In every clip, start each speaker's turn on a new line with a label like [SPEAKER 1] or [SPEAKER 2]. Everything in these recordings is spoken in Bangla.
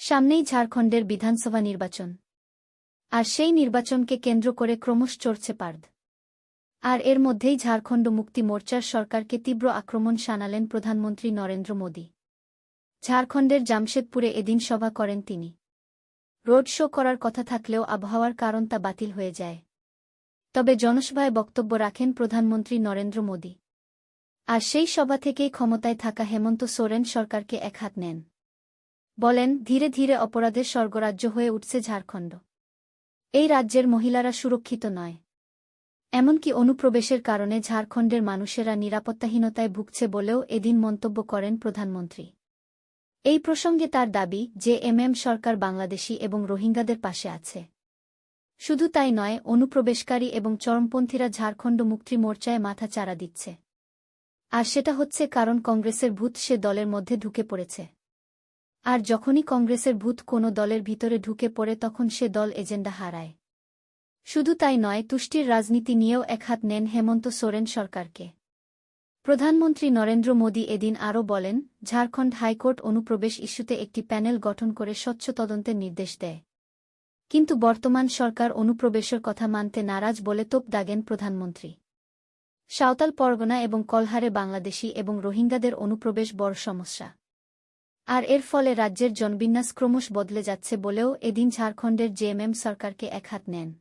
[SPEAKER 1] সামনেই ঝাড়খণ্ডের বিধানসভা নির্বাচন। আর সেই নির্বাচনকে কেন্দ্র করে ক্রমশ চড়ছে পার্দ। আর এর মধ্যেই ঝাড়খণ্ড মুক্তি মোর্চার সরকারকে তীব্র আক্রমণ শানালেন প্রধানমন্ত্রী নরেন্দ্র মোদী। ঝাড়খণ্ডের জামশেদপুরে এদিন সভা করেন তিনি। রোড শো করার কথা থাকলেও আবহাওয়ার কারণ তা বাতিল হয়ে যায়। তবে জনসভায় বক্তব্য রাখেন প্রধানমন্ত্রী নরেন্দ্র মোদী। আর সেই সভা থেকেই ক্ষমতায় থাকা হেমন্ত সোরেন সরকারকে একহাত নেন। বলেন, ধীরে ধীরে অপরাধের স্বর্গরাজ্য হয়ে উঠছে ঝাড়খণ্ড। এই রাজ্যের মহিলারা সুরক্ষিত নয়। এমনকি অনুপ্রবেশের কারণে ঝাড়খণ্ডের মানুষেরা নিরাপত্তাহীনতায় ভুগছে বলেও এদিন মন্তব্য করেন প্রধানমন্ত্রী। এই প্রসঙ্গে তার দাবি, যে এমএম সরকার বাংলাদেশি এবং রোহিঙ্গাদের পাশে আছে। শুধু তাই নয়, অনুপ্রবেশকারী এবং চরমপন্থীরা ঝাড়খণ্ড মুক্তি মোর্চায় মাথা চারা দিচ্ছে। আর সেটা হচ্ছে কারণ কংগ্রেসের ভূত সে দলের মধ্যে ঢুকে পড়েছে। আর যখনই কংগ্রেসের ভূত কোনো দলের ভিতরে ঢুকে পড়ে তখন সে দল এজেন্ডা হারায়। শুধু তাই নয়, তুষ্টির রাজনীতি নিয়েও একহাত নেন হেমন্ত সোরেন সরকারকে। প্রধানমন্ত্রী নরেন্দ্র মোদী এদিন আরও বলেন, ঝাড়খণ্ড হাইকোর্ট অনুপ্রবেশ ইস্যুতে একটি প্যানেল গঠন করে স্বচ্ছ তদন্তের নির্দেশ দেয়। কিন্তু বর্তমান সরকার অনুপ্রবেশের কথা মানতে নারাজ বলে তোপ দাগেন প্রধানমন্ত্রী। সাঁওতাল পরগনা এবং কলহারে বাংলাদেশি এবং রোহিঙ্গাদের অনুপ্রবেশ বড় সমস্যা। আর এর ফলে রাজ্যের জনবিন্যাস ক্রমশ বদলে যাচ্ছে বলেও এদিন ঝাড়খণ্ডের জেএমএম সরকারকে একহাত নেন।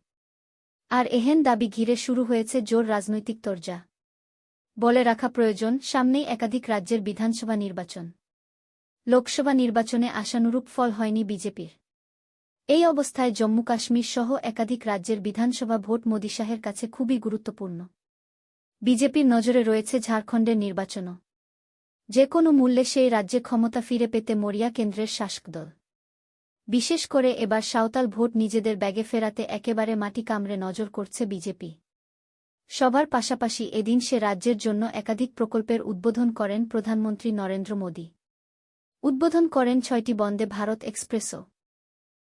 [SPEAKER 1] আর এহেন দাবি ঘিরে শুরু হয়েছে জোর রাজনৈতিক তরজা। বলে রাখা প্রয়োজন, সামনেই একাধিক রাজ্যের বিধানসভা নির্বাচন। লোকসভা নির্বাচনে আশানুরূপ ফল হয়নি বিজেপির। এই অবস্থায় জম্মু কাশ্মীর সহ একাধিক রাজ্যের বিধানসভা ভোট মোদী শাহের কাছে খুবই গুরুত্বপূর্ণ। বিজেপির নজরে রয়েছে ঝাড়খণ্ডের নির্বাচনও। যে কোনো মূল্যে সেই রাজ্যে ক্ষমতা ফিরে পেতে মরিয়া কেন্দ্রের শাসকদল। বিশেষ করে এবার সাঁওতাল ভোট নিজেদের ব্যাগে ফেরাতে একেবারে মাটি কামড়ে নজর করছে বিজেপি। সবার পাশাপাশি এদিন সে রাজ্যের জন্য একাধিক প্রকল্পের উদ্বোধন করেন প্রধানমন্ত্রী নরেন্দ্র মোদী। উদ্বোধন করেন ছয়টি বন্দে ভারত এক্সপ্রেসও।